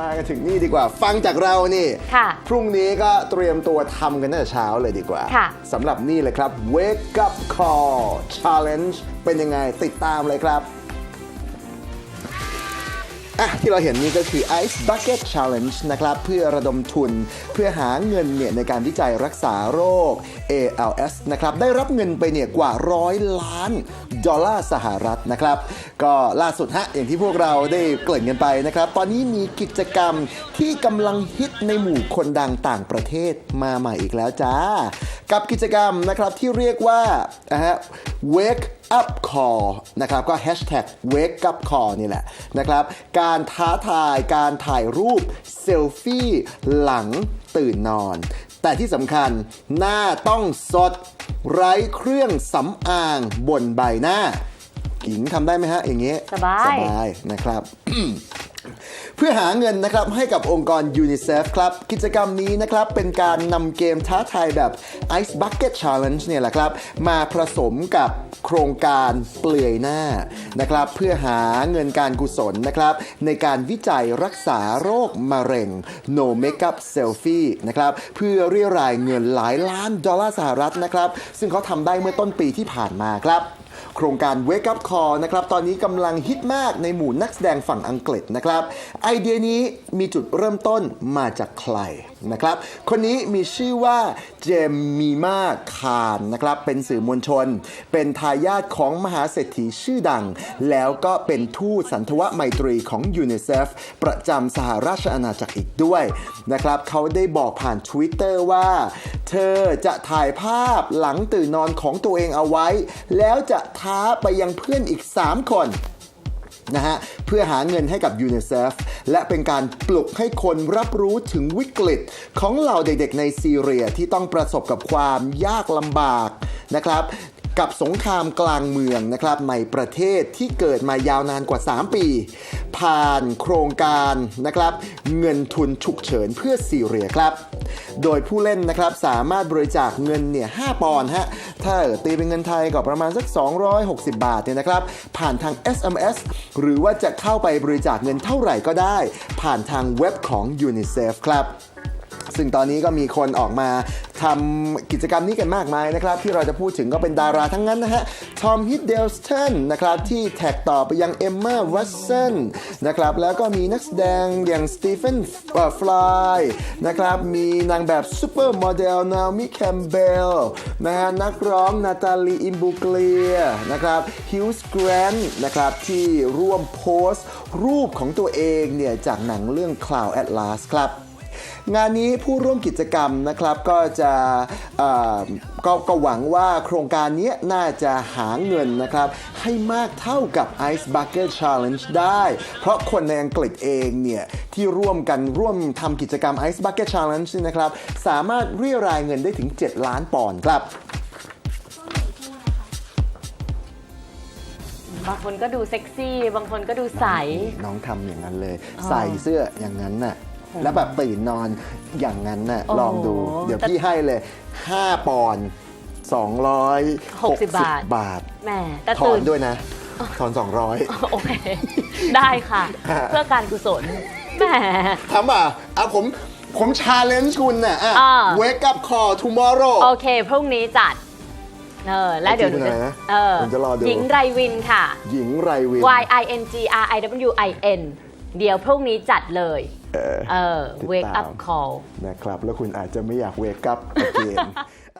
มากันถึงนี่ดีกว่า ฟังจากเรานี่ ค่ะ พรุ่งนี้ก็เตรียมตัวทำกันตั้งแต่เช้าเลยดีกว่าค่ะ สำหรับนี่เลยครับ Wake Up Call Challenge เป็นยังไงติดตามเลยครับ อะที่เราเห็นนี่ก็คือ Ice Bucket Challenge นะครับ เพื่อระดมทุนเพื่อหาเงินเนี่ยในการวิจัยรักษาโรค ALS นะครับได้รับเงินไปเนี่ยกว่าร้อยล้านดอลลาร์สหรัฐนะครับ ก็ล่าสุดฮะอย่างที่พวกเราได้เกริ่นกันไปนะครับ ตอนนี้มีกิจกรรมที่กำลังฮิตในหมู่คนดังต่างประเทศมาใหม่อีกแล้วจ้า กับกิจกรรมนะครับที่เรียกว่านะฮะ Wake up call นะครับก็ hashtag wake up call นี่แหละนะครับการท้าทายการถ่ายรูปเซลฟี่หลังตื่นนอน แต่ที่สำคัญหน้าต้องสดไร้เครื่องสำอางบนใบหน้าหญิงทำได้ไหมฮะอย่างเงี้ยสบาย สบายนะครับ เพื่อหาเงินนะครับให้กับองค์กรยูนิเซฟครับกิจกรรมนี้นะครับเป็นการนำเกมท้าทายแบบ Ice Bucket Challenge เนี่ยแหละครับมาผสมกับโครงการเปลือยหน้านะครับเพื่อหาเงินการกุศลนะครับในการวิจัยรักษาโรคมะเร็ง No Makeup Selfie นะครับเพื่อเรียรายเงินหลายล้านดอลลาร์สหรัฐนะครับซึ่งเขาทำได้เมื่อต้นปีที่ผ่านมาครับโครงการ Wake Up Call นะครับตอนนี้กำลังฮิตมากในหมู่นักแสดงฝั่งอังกฤษนะครับไอเดียนี้มีจุดเริ่มต้นมาจากใครนะครับ คนนี้มีชื่อว่าเจมมีมาคารนะครับ เป็นสื่อมวลชน เป็นทายาทของมหาเศรษฐีชื่อดัง แล้วก็เป็นทูตสันทวไมตรีของยูนิเซฟประจำสหราชอาณาจักรอีกด้วยนะครับ เขาได้บอกผ่าน Twitter ว่า เธอจะถ่ายภาพหลังตื่นนอนของตัวเองเอาไว้ แล้วจะท้าไปยังเพื่อนอีก 3 คน นะฮะเพื่อหาเงินให้กับยูนิเซฟและเป็นการปลุกให้คนรับรู้ถึงวิกฤตของเหล่าเด็กๆในซีเรียที่ต้องประสบกับความยากลำบากนะครับ กับสงครามกลางเมืองนะครับในประเทศที่เกิดมายาวนานกว่า 3 ปี ผ่านโครงการนะครับเงินทุนฉุกเฉินเพื่อซีเรียครับ โดยผู้เล่นนะครับสามารถบริจาคเงินเนี่ย5ปอนด์ฮะถ้าตีเป็นเงินไทยก็ประมาณสัก 260 บาทเนี่ยนะครับผ่านทาง SMS หรือว่าจะเข้าไปบริจาคเงินเท่าไหร่ก็ได้ ผ่านทางเว็บของ UNICEF ครับ ซึ่งตอนนี้ก็มีคนออกมาทำกิจกรรมนี้กันมากมายนะครับ ที่เราจะพูดถึงก็เป็นดาราทั้งนั้นนะฮะทอมฮิดเดลสตันนะครับที่แท็กต่อไปยังเอมมาวัตสันนะครับแล้วก็มีนักแสดงอย่างสตีเฟนฟลายนะครับมีนางแบบซูเปอร์โมเดลนามิแคมเบลนะฮะนักร้องนาตาลีอิมบูเกลียนะครับฮิวส์แกรนนะครับที่ร่วมโพสต์รูปของตัวเองเนี่ยจากหนังเรื่อง Cloud Atlas ครับ งานนี้ผู้ร่วมกิจกรรมนะครับก็จะเอ่อก็ก็หวังว่าโครงการนี้น่าจะหาเงินนะครับ ให้มากเท่ากับ Ice Bucket Challenge ได้ เพราะคนในอังกฤษเองเนี่ยที่ร่วมกันร่วมทำกิจกรรม Ice Bucket Challenge นี่นะครับ สามารถเรียรายเงินได้ถึง 7 ล้านปอนด์ครับบางคนก็ดูเซ็กซี่ บางคนก็ดูใส น้องทำอย่างนั้นเลย ใส่เสื้ออย่างนั้นน่ะ แล้วแบบตื่นนอนอย่างนั้นน่ะโอ้โหลองดู เดี๋ยวพี่ให้เลย 5 ปอนด์260 บาทบาทแหมแต่ถอตื่นนด้วยนะ ถอนโอเค ได้ค่ะฮะเพื่อการกุศลแหม200ทำอะเอาผมผมชาเลนจ์คุณน่ะอะอ่า wake up call tomorrow โอเค พรุ่งนี้จัด เออ แล้วเดี๋ยวหนูโอเคจะคุณอะไรนะเออผมจะรอดูหญิงไรวินค่ะ หญิงไรวิน Y I N G R I W I N เดี๋ยวพรุ่งนี้จัดเลย เออ เออ ติด wake ตาม up call นะครับ แล้วคุณอาจจะไม่อยาก wake up again